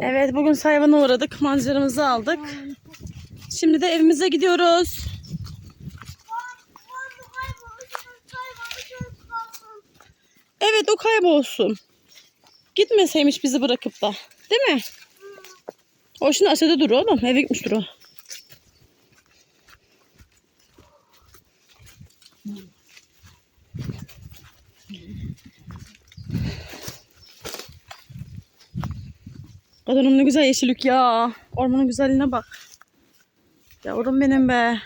Evet bugün sayvana uğradık. Manzaramızı aldık. Şimdi de evimize gidiyoruz. Evet o kaybolsun. Gitmeseymiş bizi bırakıp da. Değil mi? O şimdi aşağıda dur oğlum. Eve gitmiştir o. Kadınım ne güzel yeşillik ya. Ormanın güzelliğine bak. Yavrum benim be.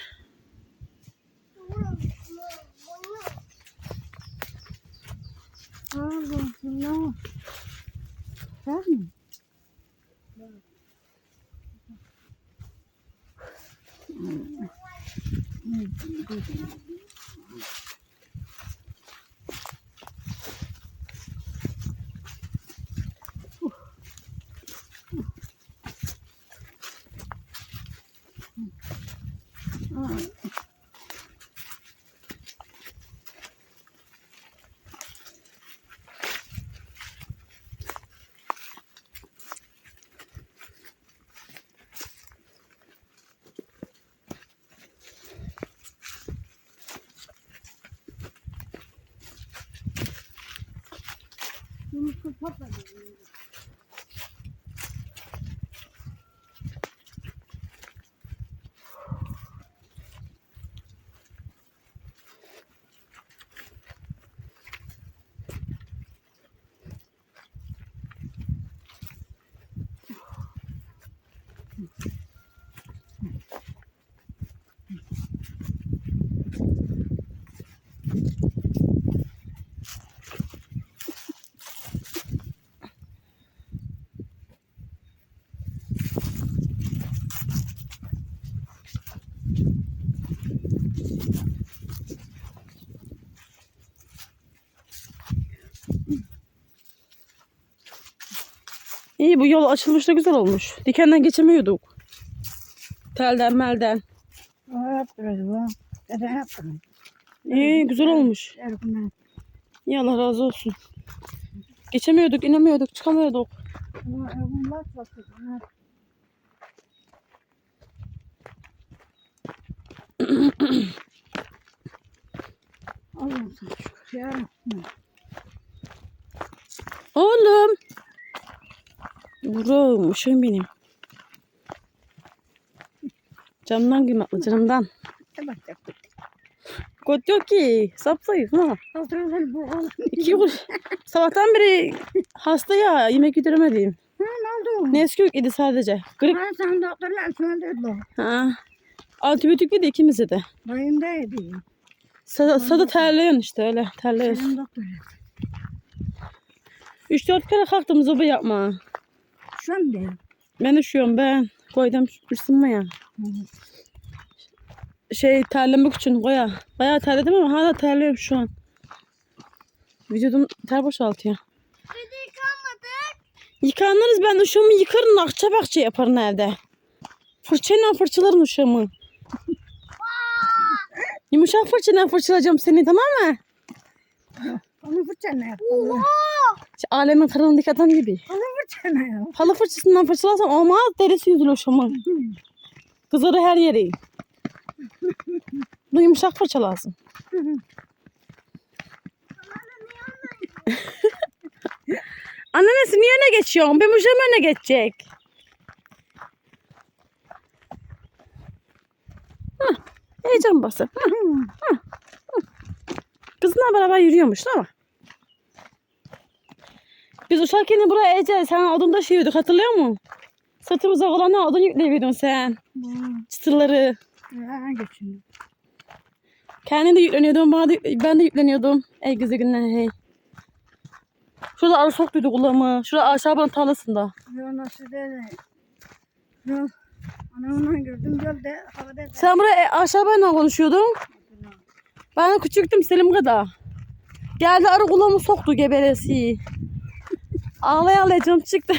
คุณพ่ İyi bu yol açılmış da güzel olmuş. Dikenden geçemiyorduk. Telden melden. İyi güzel olmuş. İyi Allah razı olsun. Geçemiyorduk, inemiyorduk, çıkamıyorduk. Oğlum. Yavrum, uşağım benim. Canımdan kıymetli, canımdan. Kot yok ki. Sapsayık ha. İki yıl. Sabahtan beri hasta ya. Yemek yediremedim. Neskök idi sadece. Grip. Sen doktorlar söyledi. Ha. Antibiyotik yedi ikimize de. Dayımdaydı. Sada, sada terliyorsun işte öyle. Terliyorsun. Senin doktor. 3-4 kere kalktım zoba yapma. An değil. Ben üşüyorum ben. Koydum ısınma ya. Şey terlemek için koya. Bayağı terledim ama hala terliyorum şu an. Vücudum ter boşaltıyor. Yıkanırız ben uşağımı yıkarım akça bakça yaparım evde. Fırçayla fırçalarım uşağımı. Yumuşak fırçayla fırçalayacağım seni tamam mı? Onu fırçana yap. Onu İşte alemin karanlık adam gibi. fırçana yap. Halı fırçasından fırçalasam olmaz derisi yüzülür uşağımın. Kızarı her yeri. Bu yumuşak fırça lazım. Annesi niye öne geçiyorsun? Benim uşağım öne geçecek. Hah, heyecan bası. Hah, hah, hah. Kızınla beraber yürüyormuş ama. Biz uşakken buraya Ece sen odun taşıyorduk hatırlıyor musun? Sırtımıza olana odun yükleyiyordun sen. Çıtırları. Ha geçin. Kendin de yükleniyordun, bana da ben de yükleniyordum. Ey güzel günler hey. Şurada arı soktuydu kulağıma. Şurada aşağı tarlasında. Yo nasıl böyle. Yo. Anamla gördüm gölde havada. Sen buraya e, aşağı benimle konuşuyordun. Ben küçüktüm Selim kadar. Geldi arı kulağımı soktu geberesi. Ağlaya ağlaya canım çıktı.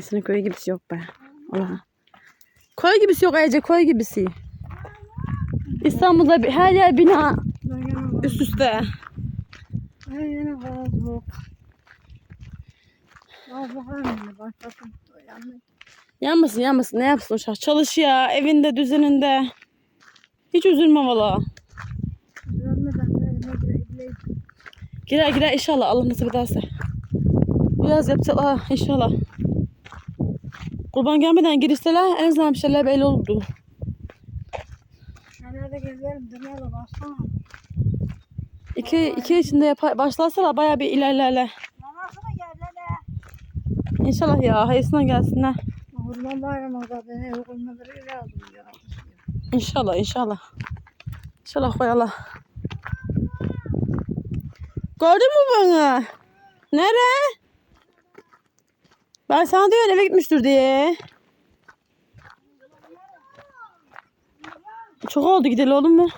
Senin köy gibisi yok be. Allah. Koy gibisi yok Ece koy gibisi. İstanbul'da her yer bina üst üste. Bak bakalım. Başlasın. Yanlış. Yanmasın yanmasın ne yapsın o şah. Çalışıyor evinde düzeninde. Hiç üzülme valla. Girer girer inşallah Allah nasip ederse. Biraz yapacaklar inşallah. Kurban gelmeden girişseler en azından bir şeyler belli olurdu. Nerede gezerim dönüyorlar baksana. İki, iki içinde yapar, başlarsalar bayağı bir ilerlerler. İnşallah ya hayırlısına gelsinler. Kurban bayramı zaten ev koymaları lazım ya. İnşallah inşallah. İnşallah koyalım. Gördün mü bana? Nere? Ben sana diyorum eve gitmiştir diye. Çok oldu gidelim oğlum mu?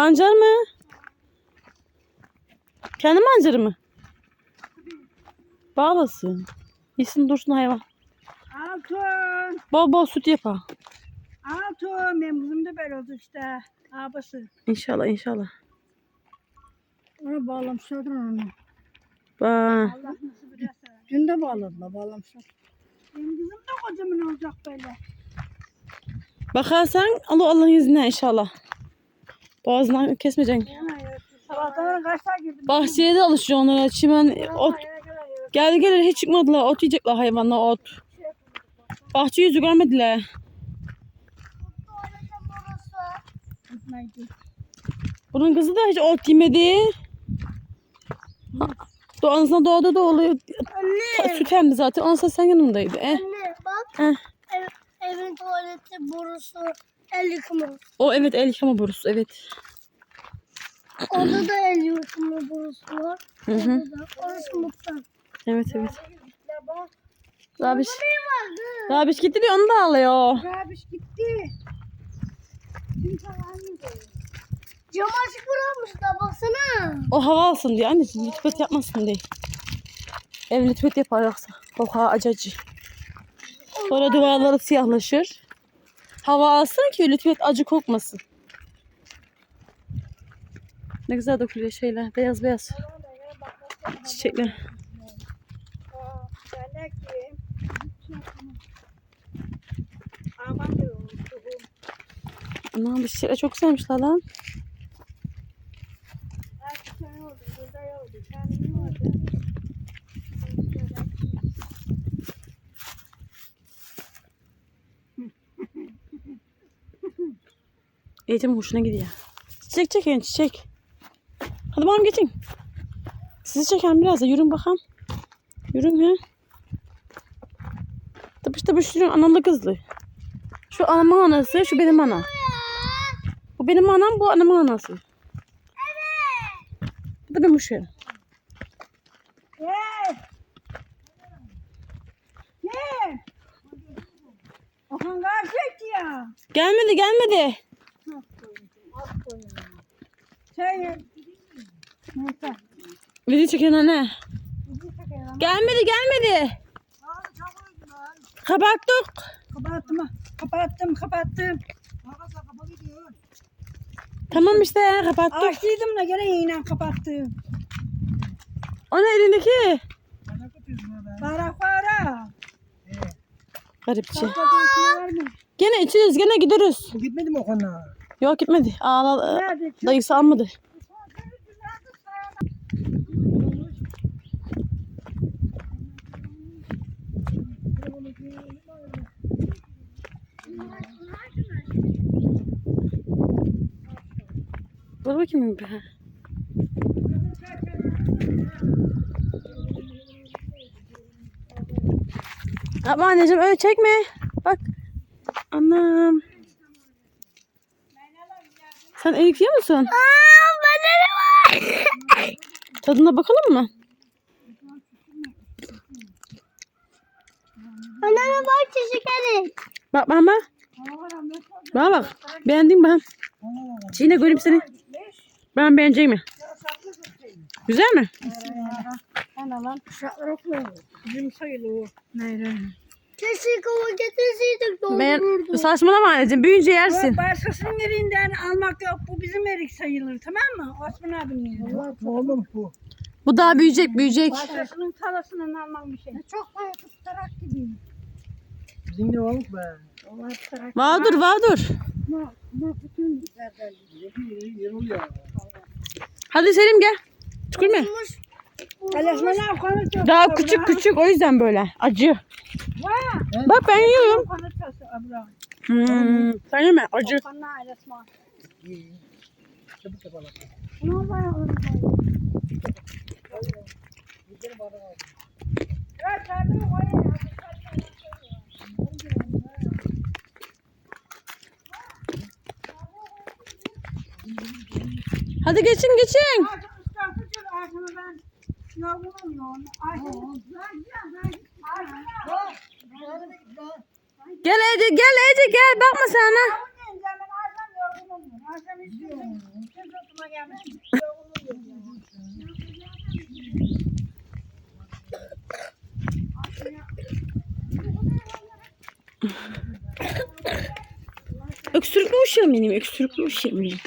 Mancar mı? Kendi mancarı mı? Bağlasın. Yesin dursun hayvan. Altun. Bol bol süt yapar. Altun. Benim kızım da böyle oldu işte. Abisi. İnşallah inşallah. Onu bağlamışlardır onu. Ederse. Dün de bağladılar bağlamışlar. Benim kızım da kocaman olacak böyle. Bakarsan Allah Allah'ın izniyle inşallah. Boğazından kesmeyeceksin. Sabahtan kaç saat girdim? Bahçeye de alışıyor onlara. Çimen, ot. Geldi gelir hiç çıkmadılar. Ot yiyecekler hayvanlar ot. Bahçe yüzü görmediler. Bunun kızı da hiç ot yemedi. Ha, Doğanızda doğdu da oluyor. Süt emdi zaten. Sonra sen yanımdaydı. Eh. Anne bak Heh. ev, evin tuvaleti borusu el yıkama. O evet el yıkama borusu evet. Orada da el yıkama borusu var. Hı hı. Orada da. Orası mutfak. Evet evet. Rabiş? Rabiş gitti diyor onu da alıyor. Rabiş gitti. Almadı. Cam açık bırakmışlar baksana. O hava alsın diye anneciğim lütfet yapmasın diye. Ev lütfet yapar yoksa. Kokar acacı. Sonra duvarları siyahlaşır. Hava alsın ki lütfet acı kokmasın. Ne güzel dökülüyor şeyler. Beyaz beyaz. Çiçekler. Aman bu çiçekler çok güzelmişler lan. Her sene oldu. Burada oldu. Kendini oldu. Eğitim hoşuna gidiyor. Çiçek çekin çiçek. Hadi bakalım geçin. Sizi çeken biraz da yürün bakalım. Yürün he. Tıpış tıpış yürün analı kızlı. Şu anamın anası, şu benim anam. Bu benim anam, bu anamın anası. Bu da benim uşağım. Gel. Gel. Okan karşıya ya. Gelmedi, gelmedi. Şey. Neyse. Video çeken anne. Gelmedi, gelmedi. Kapattık. Kapattım. Kapattım. Kapattım. Tamam işte kapattık. Açtıydım da gene yine kapattım. O ne elindeki? Para para. Garipçi. Gene içiyoruz, gene gidiyoruz. Gitmedi mi o konuğa? Yok gitmedi. Ağla, Nerede? dayısı almadı. Dur bakayım bir. Yapma anneciğim öyle çekme. Bak. Anam. Sen erik yiyor musun? Aa bana ne var? Tadına bakalım mı? Bana ne var şekerim? Bak bak bak. Bak bak. Beğendin mi ben? Çiğne göreyim seni. Ben beğeneceğim mi? Güzel mi? Sen alan uşaklar okuyor. Bizim sayılı o. Neyre. Keşke kova getirseydik Ben doldururdum. saçmalama anneciğim. Büyüyünce yersin. Başkasının yerinden almak yok. Bu bizim erik sayılır tamam mı? Osman abinin yeri. Oğlum bu. Bu daha büyüyecek büyüyecek. Başkasının talasından almak bir şey. Çok da tutarak gideyim. Bizim ne olmuş be? Onlar tutarak. Vardır vardır. Bu, bu bütün yeri oluyor. Hadi Selim gel. Tükürme. Konu çok. Daha küçük küçük o yüzden böyle. Acı. Bak ben yiyorum. Hmm, sen yeme acı. Konu eleşme. İyi. Çabuk yapalım. Ne var orada? Gel Ece gel Ece gel bakma sana. Öksürük mü uşağım benim? Öksürük mü uşağım benim?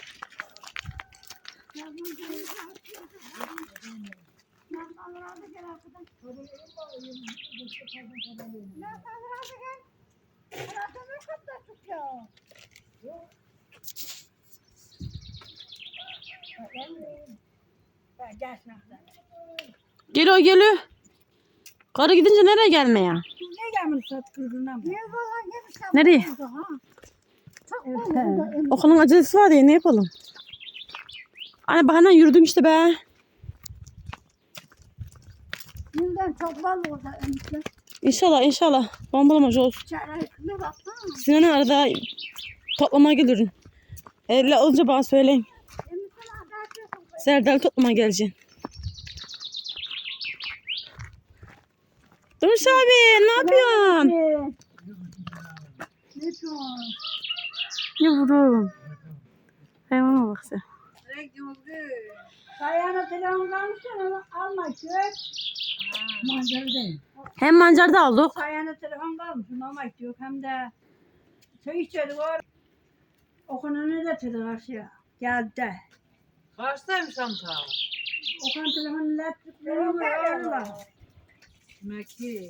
Gel o geliyor. Karı gidince nereye gelme ya? Ne gelmiş sat kırgına mı? Nereye? Okulun acelesi var ya ne yapalım? Anne bahane yürüdün işte be. Yüzden çok var orada önce. İnşallah inşallah. Bombalamacı olsun. Çare kılı baksana. Sinan arada toplamaya gelirim. Evle olunca bana söyleyin. Serdal toplamaya geleceksin. Durmuş abi ne yapıyorsun? Ne yapıyorsun? Yavrum. Hayvana bak sen. Sayana telefon kalmışken onu alma kök. Mancarı Hem mancar da aldık. Sayana telefon kalmış onu almak yok. Hem de çay içeri var. Okunanı da telefon aşağı. Geldi. Kaçtaymış amca? Okan telefonu laptopları var. Demek ki.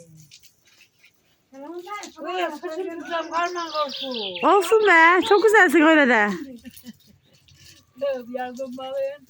Telefon Bu ya saçım güzel karman korku. Olsun be. Çok güzelsin öyle de. Yardım bağlayın.